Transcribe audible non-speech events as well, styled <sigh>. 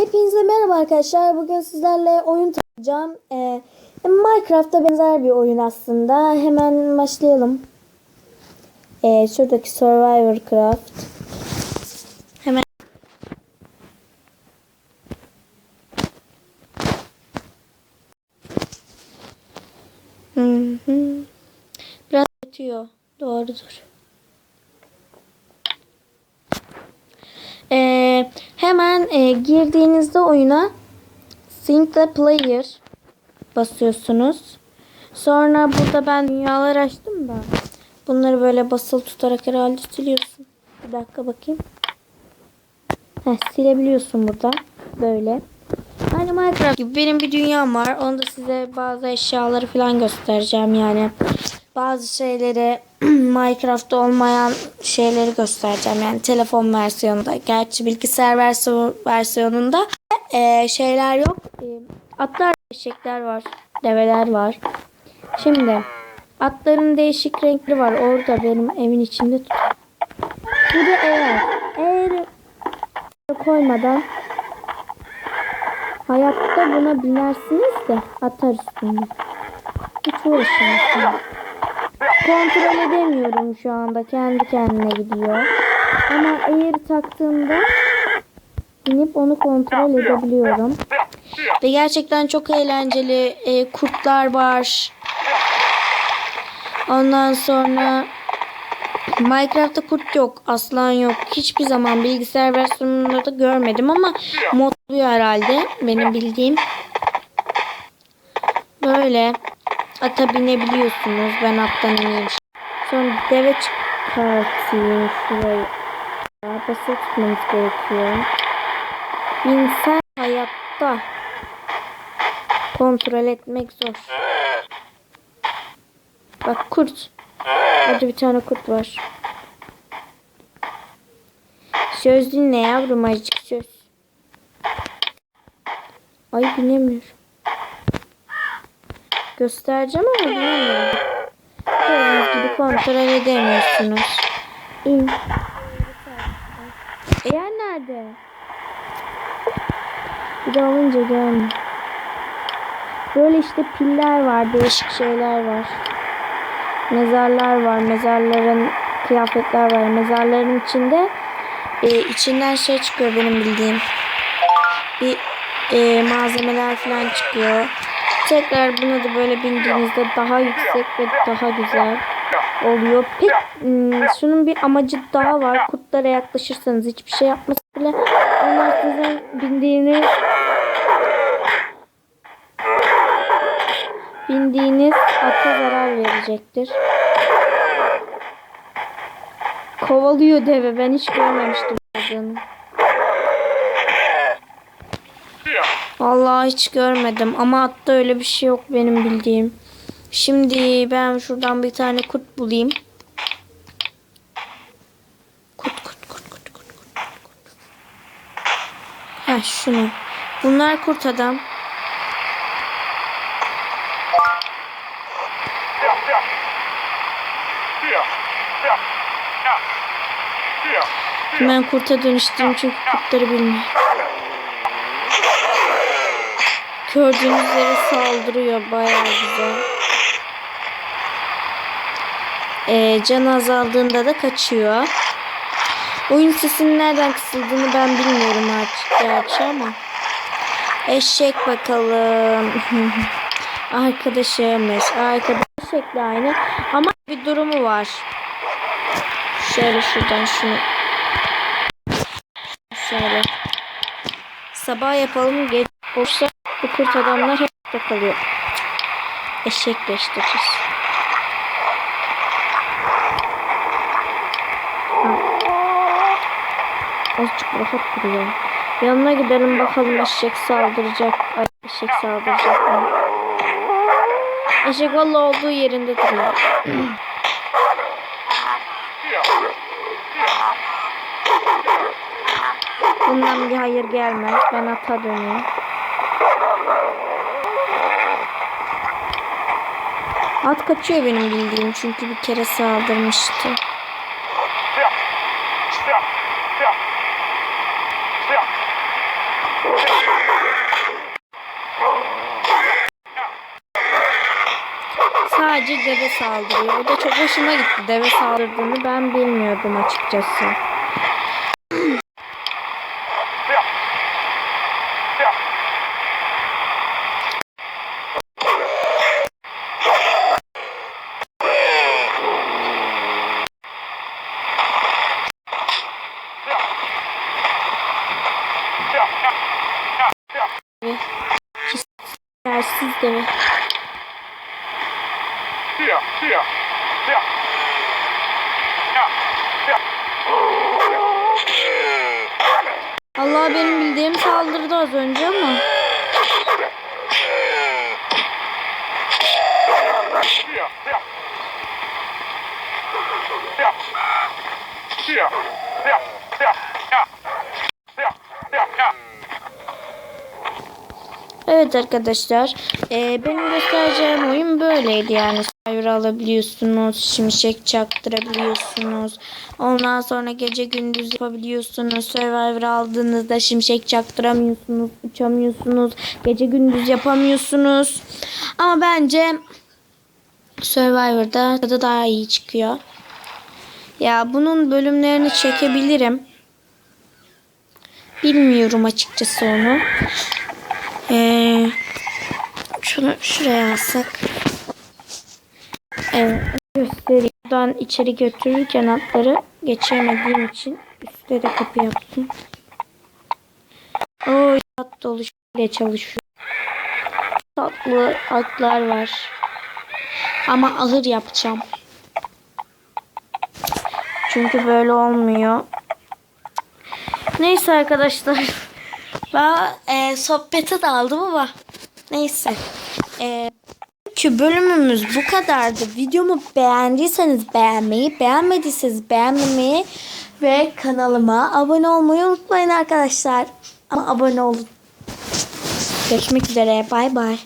Hepinize merhaba arkadaşlar. Bugün sizlerle oyun tanıtacağım. Ee, Minecraft'a benzer bir oyun aslında. Hemen başlayalım. Ee, şuradaki Survivor Craft. Hemen Hı hı. Biraz yatıyor. Doğrudur. Ee, hemen e, girdiğinizde oyuna Single Player basıyorsunuz. Sonra burada ben dünyalar açtım da bunları böyle basılı tutarak herhalde siliyorsun. Bir dakika bakayım. Heh, silebiliyorsun burada. Böyle. Aynı Minecraft gibi benim bir dünyam var. Onu da size bazı eşyaları falan göstereceğim yani. Bazı şeyleri <clears throat> Minecraft'ta olmayan şeyleri göstereceğim. Yani telefon versiyonunda. Gerçi bilgisayar versiyon, versiyonunda e, şeyler yok. E, atlar, eşekler var. Develer var. Şimdi atların değişik renkli var. Orada benim evin içinde. Bu da eğer eğer koymadan hayatta buna binersiniz de atar üstünde. Hiç uğraşamazsınız. Kontrol edemiyorum şu anda. Kendi kendine gidiyor. Ama eğer taktığımda binip onu kontrol edebiliyorum. Ve gerçekten çok eğlenceli. E, kurtlar var. Ondan sonra Minecraft'ta kurt yok. Aslan yok. Hiçbir zaman bilgisayar versiyonunda da görmedim ama modluyor herhalde. Benim bildiğim. Böyle ata binebiliyorsunuz. Ben attan ineyim. Sonra deve çıkartayım şurayı. Basılı tutmanız gerekiyor. İnsan hayatta kontrol etmek zor. Bak kurt. Orada bir tane kurt var. Söz dinle yavrum azıcık söz. Ay binemiyorum. Göstereceğim ama bilmiyorum. Gördüğünüz gibi kontrol edemiyorsunuz. İn. Eğer nerede? Bir de alınca gelmiyor. Böyle işte piller var, değişik şeyler var. Mezarlar var, mezarların kıyafetler var. Mezarların içinde e, içinden şey çıkıyor benim bildiğim. Bir e, malzemeler falan çıkıyor. Tekrar buna da böyle bindiğinizde daha yüksek ve daha güzel oluyor. Pek hmm, şunun bir amacı daha var. Kurtlara yaklaşırsanız hiçbir şey yapmasa bile onlar sizin bindiğiniz bindiğiniz ata zarar verecektir. Kovalıyor deve. Ben hiç görmemiştim olduğunu. Vallahi hiç görmedim ama atta öyle bir şey yok benim bildiğim. Şimdi ben şuradan bir tane kurt bulayım. Kurt kurt kurt kurt kurt kurt kurt. Ha şunu. Bunlar kurt adam. Hemen kurta dönüştüm çünkü kurtları bilmiyorum. Gördüğünüz üzere saldırıyor bayağı güzel. Ee, can azaldığında da kaçıyor. Oyun sesinin nereden kısıldığını ben bilmiyorum artık gerçi ama. Eşek bakalım. <laughs> Arkadaşımız. Arkadaş eşekle aynı. Ama bir durumu var. Şöyle şuradan şunu. Şöyle. Sabah yapalım. Geç olursa bu kurt adamlar hep kalıyor. Eşekleştiririz. Azıcık rahat duruyor. Yanına gidelim bakalım eşek saldıracak. Ay, eşek saldıracak mı? Eşek valla olduğu yerinde duruyor. Bundan bir hayır gelmez. Ben ata dönüyorum. At kaçıyor benim bildiğim çünkü bir kere saldırmıştı. Sadece deve saldırıyor. O da çok hoşuma gitti. Deve saldırdığını ben bilmiyordum açıkçası. Allah benim bildiğim saldırdı az önce ama. Evet arkadaşlar. eee, benim göstereceğim oyun böyleydi yani. Alabiliyorsunuz. Şimşek çaktırabiliyorsunuz. Ondan sonra gece gündüz yapabiliyorsunuz. Survivor aldığınızda şimşek çaktıramıyorsunuz. Uçamıyorsunuz. Gece gündüz yapamıyorsunuz. Ama bence Survivor'da tadı daha iyi çıkıyor. Ya bunun bölümlerini çekebilirim. Bilmiyorum açıkçası onu. Ee, şunu şuraya alsak. Evet göstereyim. Buradan içeri götürürken atları geçemediğim için üstte de kapı yaptım. Oo at dolu şöyle çalışıyor. Tatlı atlar var. Ama ahır yapacağım. Çünkü böyle olmuyor. Neyse arkadaşlar. <laughs> Ben e, sohbete daldım ama neyse. E, çünkü bölümümüz bu kadardı. Videomu beğendiyseniz beğenmeyi, beğenmediyseniz beğenmemeyi ve kanalıma abone olmayı unutmayın arkadaşlar. Ama abone olun. Görüşmek üzere. Bay bay.